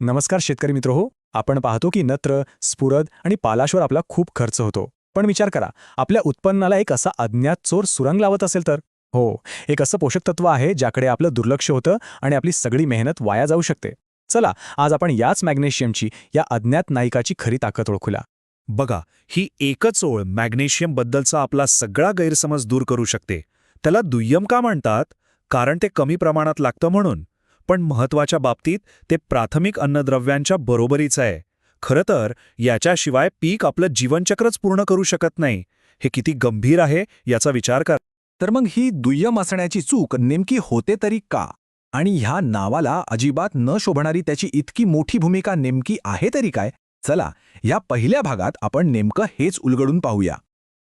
नमस्कार शेतकरी मित्र हो आपण पाहतो की नत्र स्फुरद आणि पालाशवर आपला खूप खर्च होतो. पण विचार करा आपल्या उत्पन्नाला एक असा अज्ञात चोर सुरंग लावत असेल तर? हो एक असं पोषक तत्व आहे ज्याकडे आपलं दुर्लक्ष होतं आणि आपली सगळी मेहनत वाया जाऊ शकते. चला आज आपण याच मॅग्नेशियमची या अज्ञात नायिकाची खरी ताकद ओळखूया. बघा ही एकच ओळ मॅग्नेशियम बद्दलचा आपला सगळा गैरसमज दूर करू शकते. त्याला दुय्यम का म्हणतात? कारण ते कमी प्रमाणात लागतं म्हणून. पण महत्त्वाच्या बाबतीत ते प्राथमिक अन्नद्रव्यांच्या बरोबरीचं आहे. खरं तर याच्याशिवाय पीक आपलं जीवनचक्रच पूर्ण करू शकत नाही. हे किती गंभीर आहे याचा विचार कर. तर मग ही दुय्यम असण्याची चूक नेमकी होते तरी का? आणि ह्या नावाला अजिबात न शोभणारी त्याची इतकी मोठी भूमिका नेमकी आहे तरी काय? चला या पहिल्या भागात आपण नेमकं हेच उलगडून पाहूया.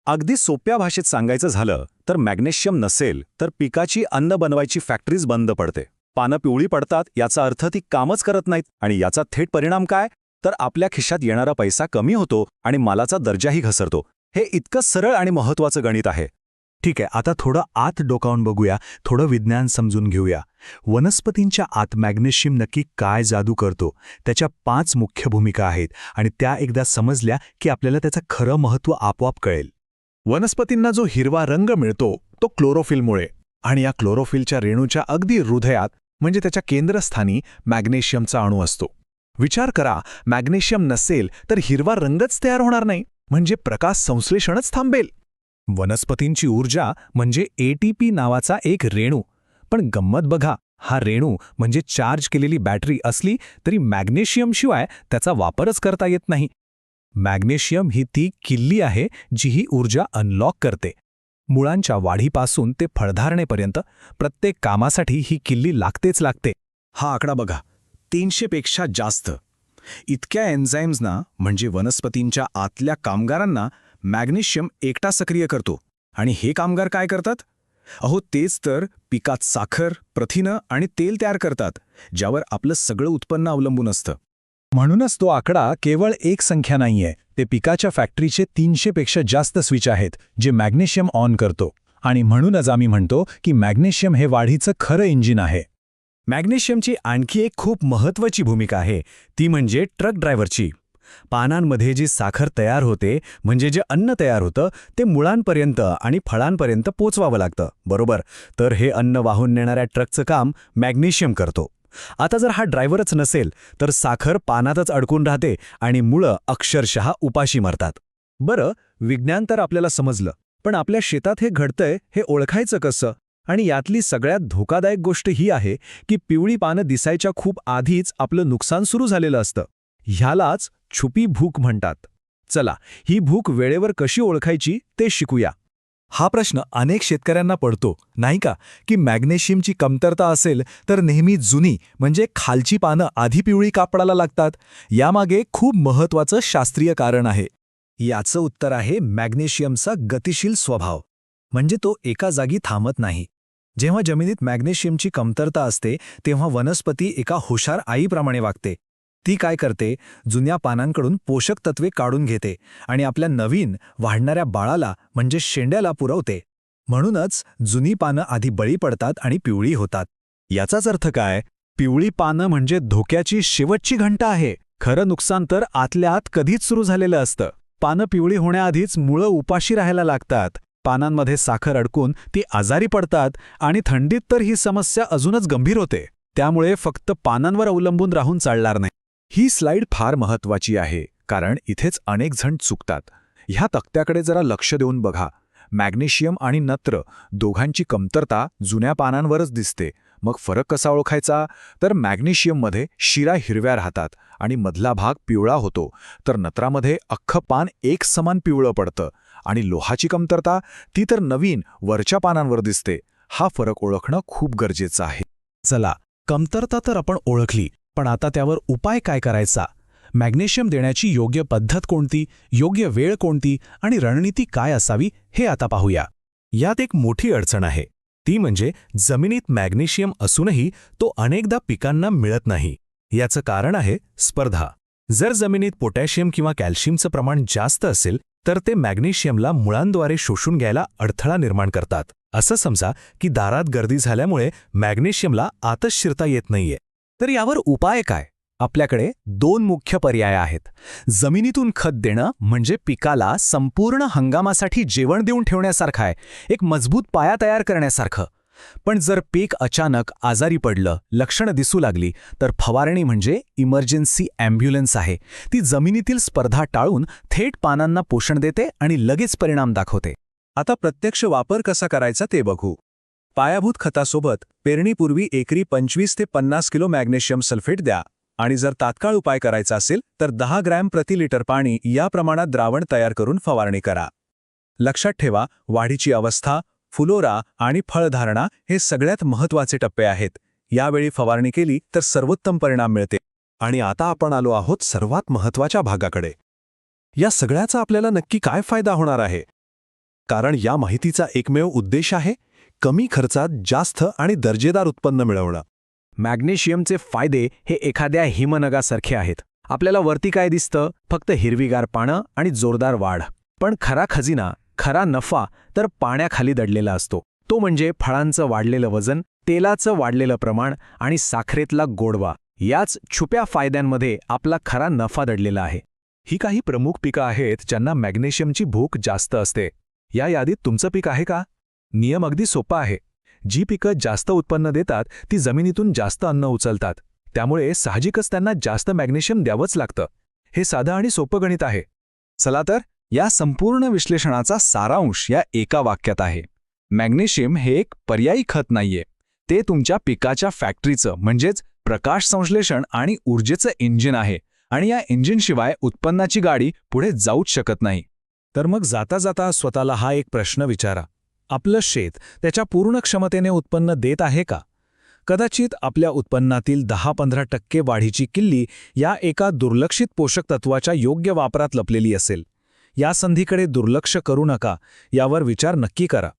अगदी सोप्या भाषेत सांगायचं झालं तर मॅग्नेशियम नसेल तर पिकाची अन्न बनवायची फॅक्टरीज बंद पडते. पानं पिवळी पडतात याचा अर्थ ती कामच करत नाहीत. आणि याचा थेट परिणाम काय? तर आपल्या खिशात येणारा पैसा कमी होतो आणि मालाचा दर्जाही घसरतो. हे इतकं सरळ आणि महत्वाचं गणित आहे. ठीक आहे आता थोडं आत डोकावून बघूया थोडं विज्ञान समजून घेऊया. वनस्पतींच्या आत मॅग्नेशियम नक्की काय जादू करतो? त्याच्या पाच मुख्य भूमिका आहेत आणि त्या एकदा समजल्या की आपल्याला त्याचं खरं महत्त्व आपोआप कळेल. वनस्पतींना जो हिरवा रंग मिळतो तो क्लोरोफिलमुळे. आणि या क्लोरोफिलच्या रेणूच्या अगदी हृदयात म्हणजे त्याच्या केंद्रस्थानी मॅग्नेशियमचा अणू असतो. विचार करा मॅग्नेशियम नसेल तर हिरवा रंगच तयार होणार नाही म्हणजे प्रकाश संश्लेषणच थांबेल. वनस्पतींची ऊर्जा म्हणजे एटीपी नावाचा एक रेणू. पण गंमत बघा हा रेणू म्हणजे चार्ज केलेली बॅटरी असली तरी मॅग्नेशियमशिवाय त्याचा वापरच करता येत नाही. मॅग्नेशियम ही ती किल्ली आहे जी ही ऊर्जा अनलॉक करते. मुळांच्या वाढीपासून ते फळधारणेपर्यंत प्रत्येक कामासाठी ही किल्ली लागतेच लागते. हा आकडा बघा. तीनशेपेक्षा जास्त. इतक्या एन्झाईम्सना म्हणजे वनस्पतींच्या आतल्या कामगारांना मॅग्नेशियम एकटा सक्रिय करतो. आणि हे कामगार काय करतात? अहो तेच तर पिकात साखर प्रथिनं आणि तेल तयार करतात ज्यावर आपलं सगळं उत्पन्न अवलंबून असतं. म्हणूनच तो आकडा केवळ एक संख्या नाहीये. ते पिकाच्या फॅक्टरीचे तीनशेपेक्षा जास्त स्विच आहेत जे मॅग्नेशियम ऑन करतो. आणि म्हणूनच आम्ही म्हणतो की मॅग्नेशियम हे वाढीचं खरं इंजिन आहे. मॅग्नेशियमची आणखी एक खूप महत्त्वाची भूमिका आहे ती म्हणजे ट्रक ड्रायव्हरची. पानांमध्ये जी साखर तयार होते म्हणजे जे अन्न तयार होतं ते मुळांपर्यंत आणि फळांपर्यंत पोचवावं लागतं बरोबर? तर हे अन्न वाहून नेणाऱ्या ट्रकचं काम मॅग्नेशियम करतो. आता जर हा ड्रायव्हरच नसेल तर साखर पानातच अडकून राहते आणि मुळं अक्षरशः उपाशी मरतात. बरं विज्ञान तर आपल्याला समजलं पण आपल्या शेतात हे घडतंय हे ओळखायचं कसं? आणि यातली सगळ्यात धोकादायक गोष्ट ही आहे की पिवळी पानं दिसायच्या खूप आधीच आपलं नुकसान सुरू झालेलं असतं. ह्यालाच छुपी भूक म्हणतात. चला ही भूक वेळेवर कशी ओळखायची ते शिकूया. हा प्रश्न अनेक शेतकऱ्यांना पडतो नाही का? की मॅग्नेशियमची कमतरता असेल तर नेहमी जुनी म्हणजे खालची पानं आधी पिवळी कापडाला लागतात. यामागे खूप महत्वाचं शास्त्रीय कारण आहे. याचं उत्तर आहे मॅग्नेशियमचा गतिशील स्वभाव. म्हणजे तो एका जागी थांबत नाही. जेव्हा जमिनीत मॅग्नेशियमची कमतरता असते तेव्हा वनस्पती एका हुशार आईप्रमाणे वागते. ती काय करते? जुन्या पानांकडून पोषक तत्वे काढून घेते आणि आपल्या नवीन वाढणाऱ्या बाळाला म्हणजे शेंड्याला पुरवते. म्हणूनच जुनी पानं आधी बळी पडतात आणि पिवळी होतात. याचाच अर्थ काय? पिवळी पानं म्हणजे धोक्याची शेवटची घंटा आहे. खरं नुकसान तर आतल्या आत कधीच सुरू झालेलं असतं. पानं पिवळी होण्याआधीच मुळं उपाशी राहायला लागतात. पानांमध्ये साखर अडकून ती आजारी पडतात आणि थंडीत तर ही समस्या अजूनच गंभीर होते. त्यामुळे फक्त पानांवर अवलंबून राहून चालणार नाही. ही स्लाइड फार महत्वाची आहे कारण इथेच अनेक जण चुकतात. ह्या तक्त्याकडे जरा लक्ष देऊन बघा. मॅग्नेशियम आणि नत्र दोघांची कमतरता जुन्या पानांवरच दिसते. मग फरक कसा ओळखायचा? तर मॅग्नेशियममध्ये शिरा हिरव्या राहतात आणि मधला भाग पिवळा होतो. तर नत्रामध्ये अख्खं पान एक समान पिवळं पडतं आणि लोहाची कमतरता ती तर नवीन वरच्या पानांवर दिसते. हा फरक ओळखणं खूप गरजेचं आहे. चला कमतरता तर आपण ओळखली पण आता त्यावर उपाय काय करायचा? मॅग्नेशियम देण्याची योग्य पद्धत कोणती? योग्य वेळ कोणती? आणि रणनीती काय असावी हे आता पाहूया. यात एक मोठी अडचण आहे. ती म्हणजे जमिनीत मॅग्नेशियम असूनही तो अनेकदा पिकांना मिळत नाही. याचं कारण आहे स्पर्धा. जर जमिनीत पोटॅशियम किंवा कॅल्शियमचं प्रमाण जास्त असेल तर ते मॅग्नेशियमला मुळांद्वारे शोषून घ्यायला अडथळा निर्माण करतात. असं समजा की दारात गर्दी झाल्यामुळे मॅग्नेशियमला आतच शिरता येत नाहीये. तर यावर उपाय काय? आपल्याकडे दोन मुख्य पर्याय आहेत. जमिनीतून खत देणं म्हणजे पिकाला संपूर्ण हंगामासाठी जेवण देऊन ठेवण्यासारखं आहे. एक मजबूत पाया तयार करण्यासारखं. पण जर पीक अचानक आजारी पडलं लक्षणं दिसू लागली तर फवारणी म्हणजे इमर्जन्सी ॲम्ब्युलन्स आहे. ती जमिनीतील स्पर्धा टाळून थेट पानांना पोषण देते आणि लगेच परिणाम दाखवते. आता प्रत्यक्ष वापर कसा करायचा ते बघू. पायाभूत खतासोबत पेरणीपूर्वी एकरी पंचवीस ते पन्नास किलो मॅग्नेशियम सल्फेट द्या आणि जर तात्काळ उपाय करायचा असेल तर दहा ग्रॅम प्रति लिटर पाणी या प्रमाणात द्रावण तयार करून फवारणी करा. लक्षात ठेवा वाढीची अवस्था फुलोरा आणि फळधारणा हे सगळ्यात महत्त्वाचे टप्पे आहेत. यावेळी फवारणी केली तर सर्वोत्तम परिणाम मिळते. आणि आता आपण आलो आहोत सर्वात महत्त्वाच्या भागाकडे. या सगळ्याचा आपल्याला नक्की काय फायदा होणार आहे? कारण या माहितीचा एकमेव उद्देश आहे कमी खर्चात जास्त आणि दर्जेदार उत्पन्न मिळवणं. मॅग्नेशियमचे फायदे हे एखाद्या हिमनगासारखे आहेत. आपल्याला वरती काय दिसतं? फक्त हिरवीगार पानं आणि जोरदार वाढ. पण खरा खजिना खरा नफा तर पाण्याखाली दडलेला असतो. तो म्हणजे फळांचं वाढलेलं वजन तेलाचं वाढलेलं प्रमाण आणि साखरेतला गोडवा. याच छुप्या फायद्यांमध्ये आपला खरा नफा दडलेला आहे. ही काही प्रमुख पिकं आहेत ज्यांना मॅग्नेशियमची भूक जास्त असते. या यादीत तुमचं पीक आहे का? नियम अगदी सोपा आहे. जी पिकं जास्त उत्पन्न देतात ती जमिनीतून जास्त अन्न उचलतात. त्यामुळे साहजिकच त्यांना जास्त मॅग्नेशियम द्यावंच लागतं. हे साधं आणि सोपं गणित आहे. चला तर या संपूर्ण विश्लेषणाचा सारांश या एका वाक्यात आहे. मॅग्नेशियम हे एक पर्यायी खत नाहीये. ते तुमच्या पिकाच्या फॅक्टरीचं म्हणजेच प्रकाश संश्लेषण आणि ऊर्जेचं इंजिन आहे आणि या इंजिनशिवाय उत्पन्नाची गाडी पुढे जाऊच शकत नाही. तर मग जाता जाता स्वतःला हा एक प्रश्न विचारा. आपलं शेत त्याच्या पूर्ण क्षमतेने उत्पन्न देत आहे का? कदाचित आपल्या उत्पन्नातील दहा पंधरा टक्के वाढीची किल्ली या एका दुर्लक्षित पोषक तत्वाच्या योग्य वापरात लपलेली असेल. या संधीकडे दुर्लक्ष करू नका यावर विचार नक्की करा.